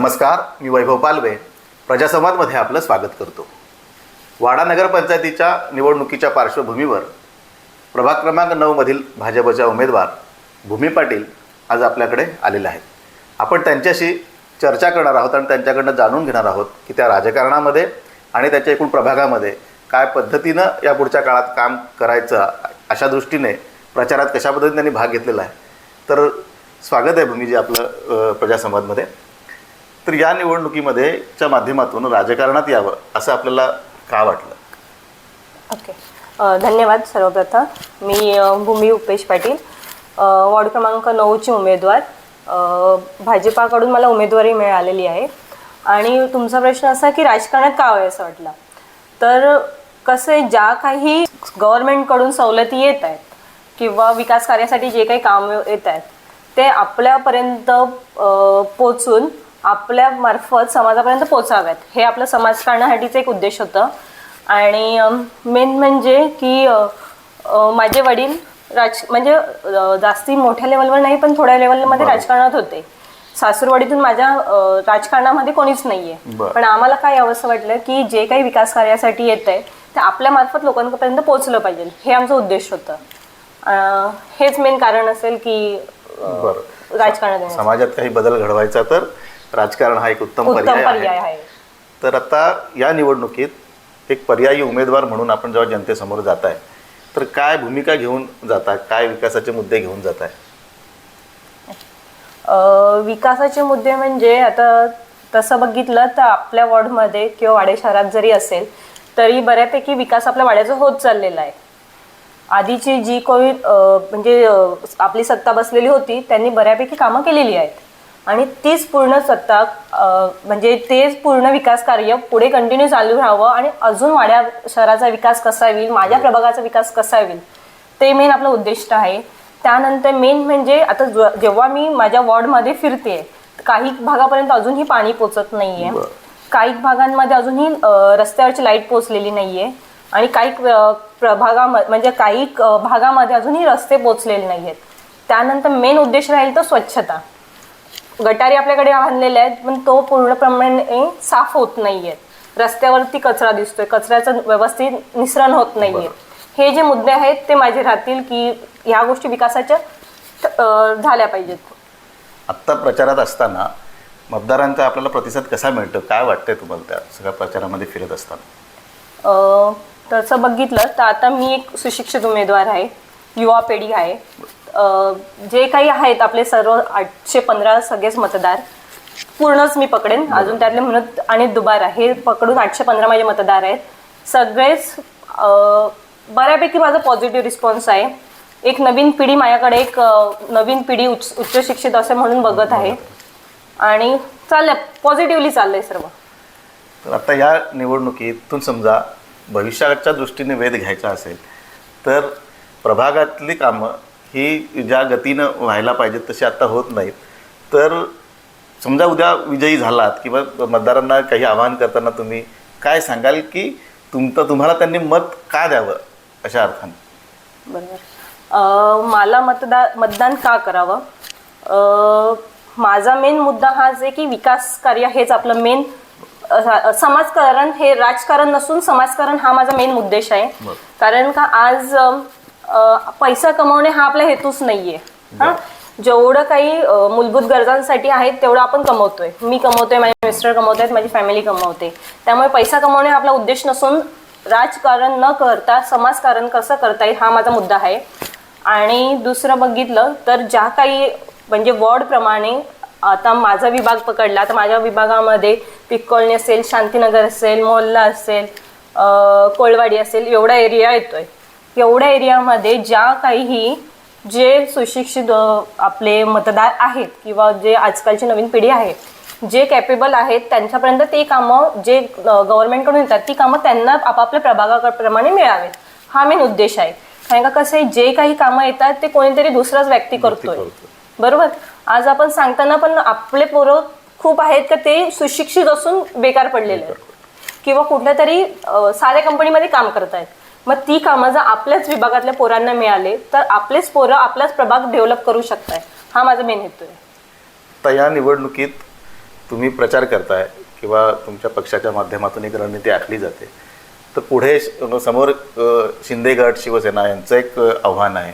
नमस्कार मी वैभव पालवे. प्रजासंवादमध्ये आपलं स्वागत करतो. वाडा नगरपंचायतीच्या निवडणुकीच्या पार्श्वभूमीवर प्रभाग क्रमांक नऊमधील भाजपच्या उमेदवार भूमी पाटील आज आपल्याकडे आलेले आहेत. आपण त्यांच्याशी चर्चा करणार आहोत आणि त्यांच्याकडनं जाणून घेणार आहोत की त्या राजकारणामध्ये आणि त्याच्या एकूण प्रभागामध्ये काय पद्धतीनं या पुढच्या काळात काम करायचं अशा दृष्टीने प्रचारात कशा पद्धतीने त्यांनी भाग घेतलेला आहे. तर स्वागत आहे भूमीजी आपलं प्रजासंवादमध्ये. तर या निवडणुकीमध्ये च्या माध्यमातून राजकारणात यावं असं आपल्याला का वाटलं? ओके. धन्यवाद सर्वप्रथम. मी भूमी उपेश पाटील. वॉर्ड क्रमांक नऊची उमेदवार. भाजपाकडून मला उमेदवारी मिळालेली आहे. आणि तुमचा प्रश्न असा की राजकारणात का हवं असं वाटलं? तर कसं आहे ज्या काही गव्हर्नमेंटकडून सवलती येत आहेत किंवा विकास कार्यासाठी जे काही काम येत आहेत ते आपल्यापर्यंत पोचून आपल्या मार्फत समाजापर्यंत पोचाव्यात हे आपलं समाजकारणासाठीचं एक उद्देश होतं. आणि मेन म्हणजे की माझे वडील राज म्हणजे जास्ती मोठ्या लेवलवर नाही पण थोड्या लेवलमध्ये. राजकारणात होते. सासूरवाडीतून माझ्या राजकारणामध्ये कोणीच नाहीये. पण आम्हाला काय असं वाटलं की जे काही विकास कार्यासाठी येत आहे ते आपल्या मार्फत लोकांपर्यंत पोहोचलं पाहिजे. हे आमचं उद्देश होतं. हेच मेन कारण असेल की राजकारणात. समाजात काही बदल घडवायचा तर राजकारण हा एक उत्तम पर्याय आहे. तर आता या निवडणुकीत एक पर्यायी उमेदवार म्हणून आपण जेव्हा जनतेसमोर जात आहे तर काय भूमिका घेऊन जाता काय विकासाचे मुद्दे घेऊन जात आहे विकासाचे मुद्दे म्हणजे आता तसं बघितलं तर आपल्या वॉर्डमध्ये किंवा वाडे शहरात जरी असेल तरी बऱ्यापैकी विकास आपल्या वाड्याचा होत चाललेला आहे. आधीची जी कोणी अ, म्हणजे आपली सत्ता बसलेली होती त्यांनी बऱ्यापैकी कामं केलेली आहेत. आणि तीच पूर्ण सत्ता म्हणजे तेच पूर्ण विकास कार्य पुढे कंटिन्यू चालू राहावं आणि अजून वाड्या शहराचा विकास कसा होईल माझ्या प्रभागाचा विकास कसा होईल ते मेन आपलं उद्दिष्ट आहे. त्यानंतर मेन म्हणजे आता जेव्हा मी माझ्या वॉर्डमध्ये फिरते काही भागापर्यंत अजूनही पाणी पोचत नाहीये. काही भागांमध्ये अजूनही रस्त्यावरची लाइट पोचलेली नाहीये आणि काही प्रभागा म्हणजे काही भागामध्ये अजूनही रस्ते पोचलेले नाहीयेत. त्यानंतर मेन उद्देश राहील तो स्वच्छता. गटारी आपल्याकडे बांधलेले आहेत पण तो पूर्णप्रमाणे साफ होत नाहीयेत रस्त्यावरती कचरा दिसतोय. कचऱ्याचं व्यवस्थित निसरण होत नाहीये. हे जे मुद्दे आहेत ते माझे राहतील की ह्या गोष्टी विकासाच्या झाल्या पाहिजेत. आत्ता प्रचारात असताना मतदारांचा आपल्याला प्रतिसाद कसा मिळतो? काय वाटतंय तुम्हाला त्या सगळ्या प्रचारामध्ये फिरत असताना. तसं बघितलं तर आता मी एक सुशिक्षित उमेदवार आहे. युवा पिढी आहे. जे काही आहेत आपले सर्व आठशे पंधरा सगळेच मतदार पूर्णच मी पकडेन. अजून त्यातले म्हणत आणि दुबारा हे पकडून आठशे पंधरा माझे मतदार आहेत. सगळेच बऱ्यापैकी माझा पॉझिटिव्ह रिस्पॉन्स आहे. एक नवीन पिढी माझ्याकडे एक नवीन पिढी उच्च उच्च शिक्षित असे म्हणून बघत आहे. आणि चाललंय पॉझिटिव्हली चाललंय सर्व. तर आता या निवडणुकीतून समजा भविष्याच्या दृष्टीने वेध घ्यायचा असेल तर प्रभागातली कामं ही ज्या गतीनं व्हायला पाहिजेत तशी आता होत नाहीत. तर समजा उद्या विजयी झालात किंवा मतदारांना काही आवाहन करताना तुम्ही काय सांगाल की तुमचं तुम्हाला त्यांनी मत का द्यावं अशा अर्थाने? बरोबर. मला मतदान मतदान का करावं? माझा मेन मुद्दा हाच आहे की विकास कार्य हेच आपलं मेन समाजकारण हे राजकारण नसून समाजकारण हा माझा मेन उद्देश आहे. कारण का आज पैसा कमवणे हा आपला हेतूच नाहीये. हा? जेवढं काही मूलभूत गरजांसाठी आहेत तेवढं आपण कमवतोय. मी कमवतोय माझे मिस्टर कमवतायत माझी फॅमिली कमवते. त्यामुळे पैसा कमवणे हा आपला उद्देश नसून राजकारण न करता समाजकारण कसं करता येईल हा माझा मुद्दा आहे. आणि दुसरं बघितलं तर ज्या काही म्हणजे वॉर्डप्रमाणे आता माझा विभाग पकडला तर माझ्या विभागामध्ये पीक कॉलनी असेल शांतीनगर असेल मोहल्ला असेल कोळवाडी असेल एवढा एरिया येतोय. एवढ्या एरियामध्ये ज्या काही जे सुशिक्षित आपले मतदार आहेत किंवा जे आजकालची नवीन पिढी आहे जे कॅपेबल आहेत त्यांच्यापर्यंत ते कामं जे गव्हर्नमेंटकडून येतात ती कामं त्यांना आपापल्या प्रभागाप्रमाणे मिळावेत. हा मेन उद्देश आहे. कारण का कसं आहे जे काही कामं येतात ते कोणीतरी दुसराच व्यक्ती करतोय. बरोबर? आज आपण सांगताना पण आपले पोरं खूप आहेत का ते सुशिक्षित असून बेकार पडलेले आहेत. किंवा कुठल्या तरी अ, साऱ्या कंपनीमध्ये काम करतायत. मग ती कामं जर आपल्याच विभागातल्या पोरांना मिळाले तर आपलेच पोरं आपलाच प्रभाग डेव्हलप करू शकताय. हा माझा मेन हेतू आहे. तर या निवडणुकीत तुम्ही प्रचार करताय किंवा तुमच्या पक्षाच्या माध्यमातून एक रणनीती आखली जाते. तर पुढे समोर अ, शिंदे गट शिवसेना यांचं एक आव्हान आहे.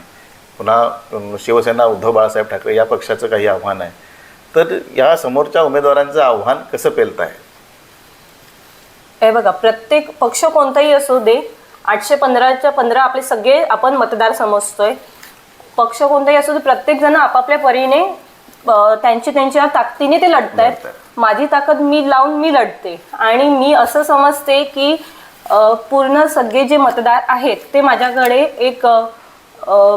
पुन्हा शिवसेना उद्धव बाळासाहेब ठाकरे या पक्षाचं काही आव्हान आहे. तर या समोरच्या उमेदवारांचं आव्हान कसं पेलताय? हे बघा प्रत्येक पक्ष कोणताही असू दे आठशे पंधराच्या पंधरा आपले सगळे आपण मतदार समजतोय. पक्ष कोणताही असू दे प्रत्येक जण आपापल्या परीने त्यांची त्यांच्या ताकदीने ते लढत आहेत. माझी ताकद मी लावून मी लढते. आणि मी असं समजते की पूर्ण सगळे जे मतदार आहेत ते माझ्याकडे एक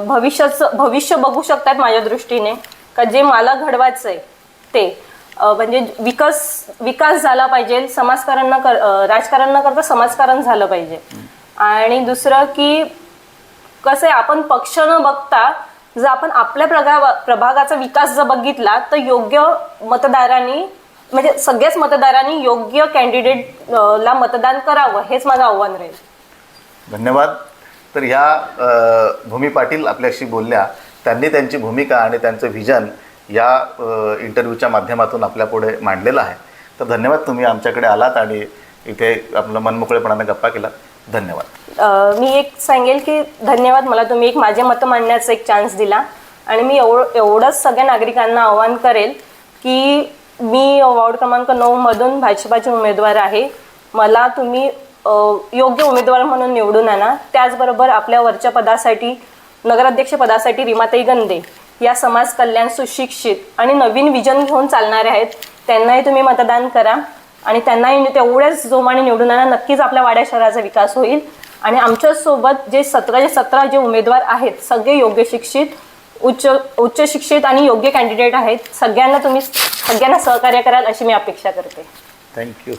भविष्याचं भविष्य बघू शकतात माझ्या दृष्टीने. का जे मला घडवायचं आहे ते म्हणजे विकास विकास झाला पाहिजे समाजकारण न कर राजकारण न करता समाजकारण झालं पाहिजे. आणि दुसरं की कसं आहे आपण पक्ष न बघता जर आपण आपल्या प्रगा प्रभागाचा विकास जर बघितला तर योग्य मतदारांनी म्हणजे सगळ्याच मतदारांनी योग्य कॅन्डिडेट ला मतदान करावं हेच माझं आव्हान राहील. धन्यवाद. तर ह्या भूमी पाटील आपल्याशी बोलल्या. त्यांनी त्यांची भूमिका आणि त्यांचं व्हिजन या इंटरव्ह्यूच्या माध्यमातून आपल्यापुढे मांडलेलं आहे. तर धन्यवाद तुम्ही आमच्याकडे आलात आणि इथे आपलं मनमोकळेपणाने गप्पा केला धन्यवाद. अ, मी एक सांगेल की धन्यवाद मला तुम्ही एक माझे मतं मांडण्याचा एक चान्स दिला. आणि मी एव एवढंच सगळ्या नागरिकांना आवाहन करेल की मी वॉर्ड क्रमांक नऊ मधून भाजपाचे उमेदवार आहे. मला तुम्ही अ, योग्य उमेदवार म्हणून निवडून आणा. त्याचबरोबर आपल्या वरच्या पदासाठी नगराध्यक्ष पदासाठी रिमाताई गंदे या समाज कल्याण सुशिक्षित आणि नवीन विजन घेऊन चालणारे आहेत. त्यांनाही तुम्ही मतदान करा. आणि त्यांनाही तेवढ्याच जोमाने निवडून आणा. नक्कीच आपल्या वाड्या शहराचा विकास होईल. आणि आमच्यासोबत जे सतराचे सतरा जे उमेदवार आहेत सगळे योग्य शिक्षित उच्च उच्च शिक्षित आणि योग्य कॅन्डिडेट आहेत. सगळ्यांना तुम्ही सगळ्यांना सहकार्य कराल अशी मी अपेक्षा करते. थँक्यू